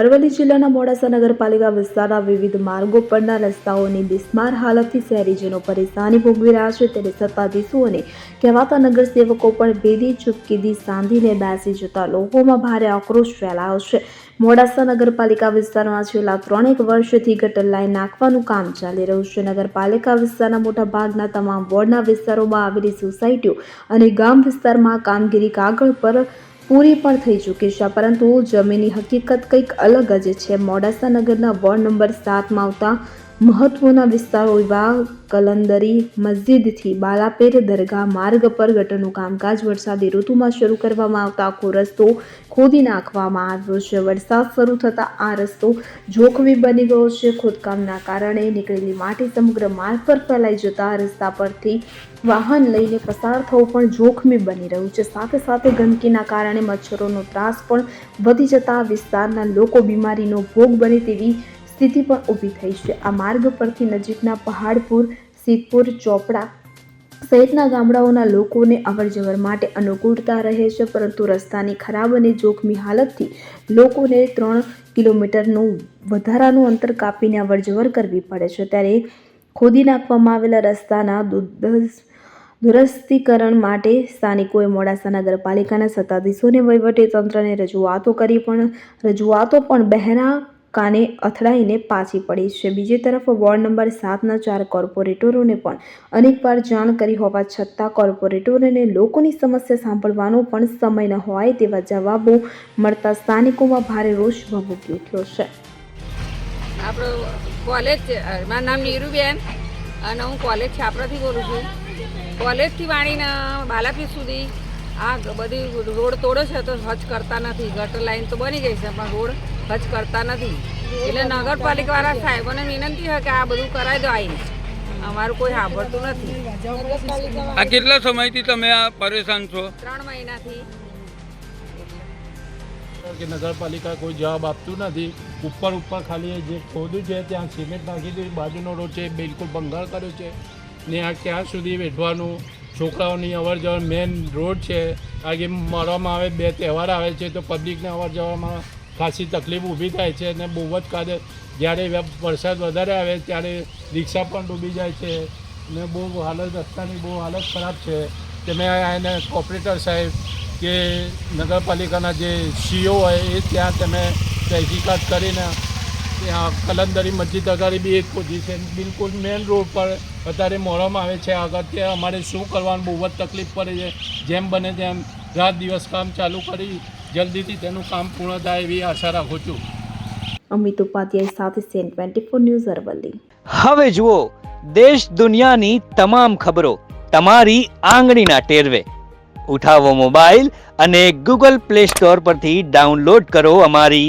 અરવલ્લી જિલ્લાના મોડાસા નગરપાલિકા વિસ્તારના વિવિધ માર્ગો પરના રસ્તાઓની બિસ્માર હાલતથી શહેરીજનો પરેશાની ભોગવી રહ્યા છે. ત્યારે સત્તાધીશો અને કહેવાતા નગરસેવકો પણ બેદી ચૂપકીદી સાંધીને બેસી જતા લોકોમાં ભારે આક્રોશ ફેલાયો છે. મોડાસા નગરપાલિકા વિસ્તારમાં છેલ્લા ત્રણેક વર્ષથી ગટર લાઈન નાખવાનું કામ ચાલી રહ્યું છે. નગરપાલિકા વિસ્તારના મોટા ભાગના તમામ વોર્ડના વિસ્તારોમાં આવેલી સોસાયટીઓ અને ગામ વિસ્તારમાં કામગીરી કાગળ પર પૂરી પણ થઈ ચૂકી છે. પરંતુ જમીનની હકીકત કંઈક અલગ જ છે. મોડાસા નગરના વોર્ડ નંબર સાતમાં આવતા મહત્વના વિસ્તારો એવા કલંદરી, મસ્જિદથી બાલાપેર દરગાહ, માર્ગ પર ગટરનું કામકાજ, વરસાદી ઋતુમાં શરૂ કરવામાં આવતા આખો રસ્તો ખોદી નાખવામાં આવ્યો છે. વરસાદ શરૂ થતાં આ રસ્તો જોખમી બની ગયો છે. ખોદકામના કારણે નીકળેલી માટી સમગ્ર માર્ગ પર ફેલાઈ જતા રસ્તા પરથી વાહન લઈને પસાર થવું પણ જોખમી બની રહ્યું છે. સાથે સાથે ગંદકીના કારણે મચ્છરોનો ત્રાસ પણ વધી જતા વિસ્તારના લોકો બીમારીનો ભોગ બને તેવી સ્થિતિ પણ ઊભી થઈ છે. આ માર્ગ પરથી નજીકના પહાડપુર સિદ્ધપુર, ચોપડા સહિતના ગામડાઓના લોકોને અવરજવર માટે અનુકૂળતા રહે છે, પરંતુ રસ્તાની ખરાબ અને જોખમી હાલતથી લોકોને ત્રણ કિલોમીટરનું વધારાનું અંતર કાપીને અવરજવર કરવી પડે છે. ત્યારે ખોદી નાખવામાં આવેલા રસ્તાના દુરસ્તીકરણ માટે સ્થાનિકોએ મોડાસા નગરપાલિકાના સત્તાધીશોને વહીવટીતંત્રને રજૂઆતો કરી પણ, રજૂઆતો પણ બહેરા કાને અથડાઈને પાછી પડી છે. બીજી તરફ વોર્ડ નંબર સાતના ચાર કોર્પોરેટરોને પણ અનેકવાર જાણ કરી હોવા છતાં કોર્પોરેટરોને લોકોની સમસ્યા સાંભળવાનો પણ સમય ન હોય તેવા જવાબો મળતા સ્થાનિકોમાં ભારે રોષ ભભૂકી ઉઠ્યો છે. આપણો કોલેજ મારું નામ નીરુબેન અને હું કોલેજ છાપરાથી બોલું છું. કોલેજથી વાણીના બાલાપી સુધી આ બધી રોડ તોડે છે તો હજ કરતા નથી. ગટર લાઈન તો બની ગઈ છે પણ રોડ હજ કરતા નથી. એટલે નગરપાલિકાવાળા સાહેબોને વિનંતી છે કે આ બધું કરાવી દો આવીને અમારું કોઈ સાંભળતું નથી. આ કેટલા સમયથી તમે આ પરેશાન છો? ત્રણ મહિનાથી. કે નગરપાલિકા કોઈ જવાબ આપતું નથી. ઉપર ઉપર ખાલી જે ખોદું છે ત્યાં સિમેન્ટ નાખી દીધું બાજુનો રોડ છે બિલકુલ ભંગાર કર્યો છે. ને આ ક્યાં સુધી વેઠવાનું છોકરાઓની અવર જવર મેન રોડ છે. આગે મળવામાં આવે, બે તહેવાર આવે છે, તો પબ્લિકને અવર જવરમાં ખાસી તકલીફ ઊભી થાય છે અને બહુ જ કાદે. જ્યારે વરસાદ વધારે આવે, ત્યારે રિક્ષા પણ ડૂબી જાય છે ને બહુ હાલત, રસ્તાની બહુ હાલત ખરાબ છે. તમે મેં એને કોર્પોરેટર સાહેબ કે નગરપાલિકાના જે સીઓ હોય એ ત્યાં તમે તહેકીકાત કરીને ત્યાં કલંદરી મસ્જિદ અગાડી બી એક પોઝિશન બિલકુલ મેઇન રોડ પર વધારે મોડવામાં આવે છે. આગળ ત્યાં અમારે શું કરવાનું બહુ જ તકલીફ પડે છે. જેમ બને તેમ રાત દિવસ કામ ચાલુ કરી જલ્દીથી તેનું કામ પૂર્ણ થાય એવી આશા રાખું છું. અમિત ઉપાધ્યાય સાથે CN twenty four news Aravalli. હવે જુઓ દેશ દુનિયાની તમામ ખબરો તમારી આંગળીના ટેરવે. ઉઠાવો મોબાઈલ અને ગૂગલ પ્લે સ્ટોર પરથી ડાઉનલોડ કરો અમારી